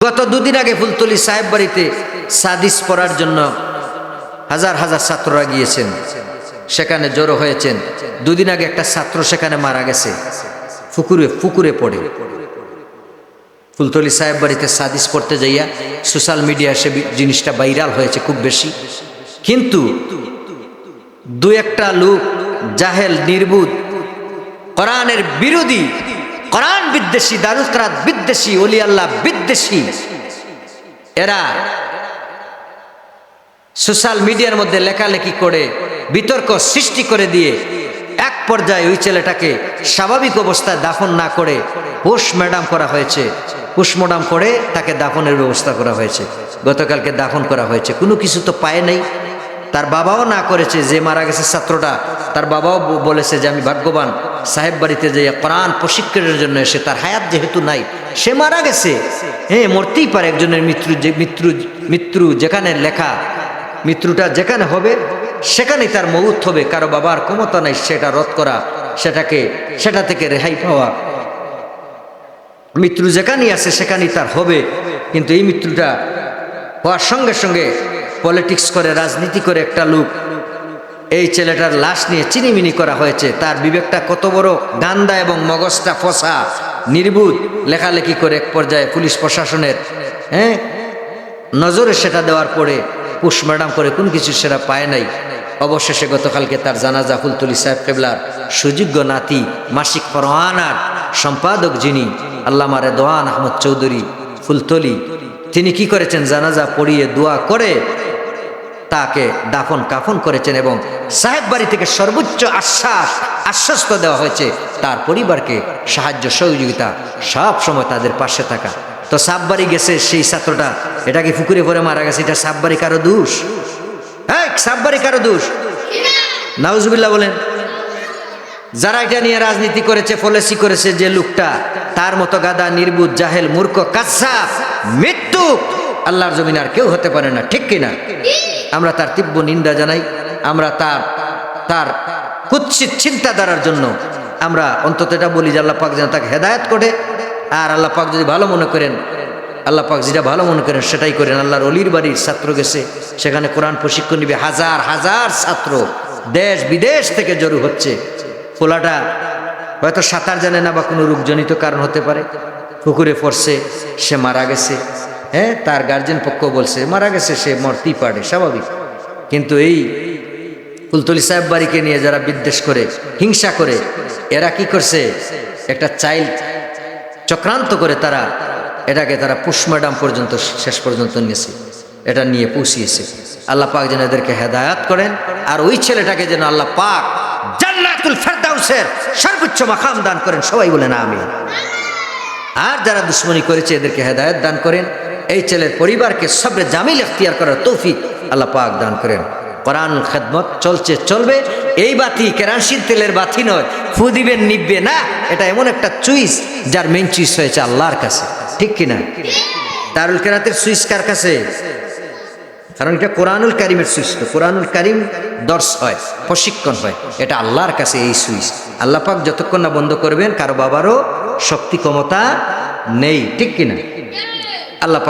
গত দুদিন আগে ফুলতলি সাহেব বাড়িতে সাদিস পড়ার জন্য হাজার হাজার ছাত্ররা গিয়েছেন। সেখানে জড়ো হয়েছেন। দুদিন আগে একটা ছাত্র সেখানে মারা গেছে। ফুকুরে ফুকুরে পড়ে। ফুলতলি সাহেব বাড়িতে সাদিস পড়তে যাইয়া সোশ্যাল মিডিয়া সে জিনিসটা ভাইরাল হয়েছে খুব বেশি। কিন্তু দু একটা লোক জাহেল নির্বুদ কোরআনের বিরোধী কোরআন বিদ্বেষী, দারুল করাত বিদ্বেষী অলি আল্লাহ বিদ্বেষী। এরা সোশ্যাল মিডিয়ার মধ্যে লেখালেখি করে, বিতর্ক সৃষ্টি করে দিয়ে এক পর্যায়ে ওই ছেলেটাকে স্বাভাবিক অবস্থায় দাফন না করে পোস্টম্যাডাম করা হয়েছে। পোস্টমর্টাম করে তাকে দাফনের ব্যবস্থা করা হয়েছে। গতকালকে দাফন করা হয়েছে। কোনো কিছু তো পায় নাই। তার বাবাও না করেছে, যে মারা গেছে ছাত্রটা, তার বাবাও বলেছে যে আমি ভাগ্যবান। সাহেব বাড়িতে যে প্রাণ প্রশিক্ষণের জন্য এসে তার হায়াত যেহেতু নাই, সে মারা গেছে। হ্যাঁ মরতেই পারে একজনের মৃত্যু যে মৃত্যু মৃত্যু যেখানে লেখা, মৃত্যুটা যেখানে হবে, সেখানেই তার মৌত হবে। কারও বাবার ক্ষমতা নাই সেটা রদ করা, সেটাকে, সেটা থেকে রেহাই পাওয়া। মৃত্যু যেখানেই আছে সেখানেই তার হবে, কিন্তু এই মৃত্যুটা হওয়ার সঙ্গে সঙ্গে পলিটিক্স করে, রাজনীতি করে একটা লোক। এই ছেলেটার লাশ নিয়ে চিনিমিনি করা হয়েছে। তার বিবেকটা কত বড়, গান্দা এবং মগজটা ফসা, নির্বুধ লেখালেখি করে এক পর্যায়ে পুলিশ প্রশাসনের হ্যাঁ? নজরে সেটা দেওয়ার পরে পুষ্মাডাম করে কোন কিছু সেটা পায় নাই। অবশেষে গতকালকে তার জানাজা ফুলতুলি সাহেব কেবলার সুযোগ্য নাতি, মাসিক পরোয়ানার সম্পাদক যিনি, আল্লামা রেদওয়ান আহমদ চৌধুরী ফুলতলি তিনি কি করেছেন? জানাজা পড়িয়ে দোয়া করে তাকে দাফন কাফন করেছেন এবং সাহেব বাড়ি থেকে সর্বোচ্চ আশ্বাস, আশ্বস্ত দেওয়া হয়েছে। তার পরিবারকে সাহায্য, সহযোগিতা সব সময় তাদের পাশে থাকা। তো সাববাড়ি গেছে সেই ছাত্রটা, এটা কি পুকুরে পরে মারা গেছে? এটা সাববাড়ি কারও দোষ? হ্যাঁ সাববাড়ি কারও দোষ? নাউজুবিল্লাহ বলেন। যারা এটা নিয়ে রাজনীতি করেছে, ফলেসি করেছে, যে লোকটা, তার মতো গাদা নির্বুধ জাহেল, মূর্খ কাসাব মৃত্যু আল্লাহর জমিন আর কেউ হতে পারে না, ঠিক কিনা? আমরা তার তীব্র নিন্দা জানাই, আমরা তার তার কুৎসিত চিন্তাধারার জন্য আমরা অন্তত এটা বলি যে আল্লাহ পাক যেন তাকে হেদায়ত করে, আর আল্লাহ পাক যদি ভালো মনে করেন, আল্লাহ পাক যেটা ভালো মনে করেন সেটাই করেন। আল্লাহর অলির বাড়ির ছাত্র গেছে, সেখানে কোরআন প্রশিক্ষণ নিবে, হাজার হাজার ছাত্র দেশ বিদেশ থেকে জড়ো হচ্ছে। ফোলাটা হয়তো সাঁতার জানে না বা কোনো রোগজনিত কারণ হতে পারে। পুকুরে পড়ছে, সে মারা গেছে। হ্যাঁ তার গার্জেন পক্ষ বলছে, মারা গেছে সে, মরতেই পারে, স্বাভাবিক। কিন্তু এই ফুলতলি সাহেব বাড়িকে নিয়ে যারা বিদ্বেষ করে, হিংসা করে, এরা কি করছে? একটা চাইল্ড চক্রান্ত করে তারা, এটাকে তারা পুষ্মাডাম পর্যন্ত, শেষ পর্যন্ত নিয়েছে। এটা নিয়ে পৌঁছিয়েছে। আল্লাহ পাক যেন এদেরকে হেদায়াত করেন, আর ওই ছেলেটাকে যেন আল্লাহ পাক জান্নাতুল ফেরদাউসের সর্বোচ্চ মাকাম দান করেন। সবাই বলেন আমি আর যারা দুশ্মনী করেছে, এদেরকে হেদায়ত দান করেন। এই ছেলের পরিবারকে সবরে জামিল এখতিয়ার করার তৌফিক আল্লাহ পাক দান করেন। কোরআন খেদমত চলছে, চলবে। এই বাতি কেরাসিন তেলের বাতি নয়। ফু দিবেন, নিববে না। এটা এমন একটা চুইস যার মেন চুইস হয়েছে আল্লাহর কাছে। ঠিক কিনা? দারুল কেরাতের সুইচ কার কাছে? কারণ এটা কোরআনুল কারিমের সুইচ তো কোরআনুল কারিম দর্শ হয়, প্রশিক্ষণ হয়। এটা আল্লাহর কাছে এই সুইচ। আল্লাহ পাক যতক্ষণ না বন্ধ করবেন, কারও বাবারও শক্তি ক্ষমতা নেই। ঠিক কিনা? আল্লাহ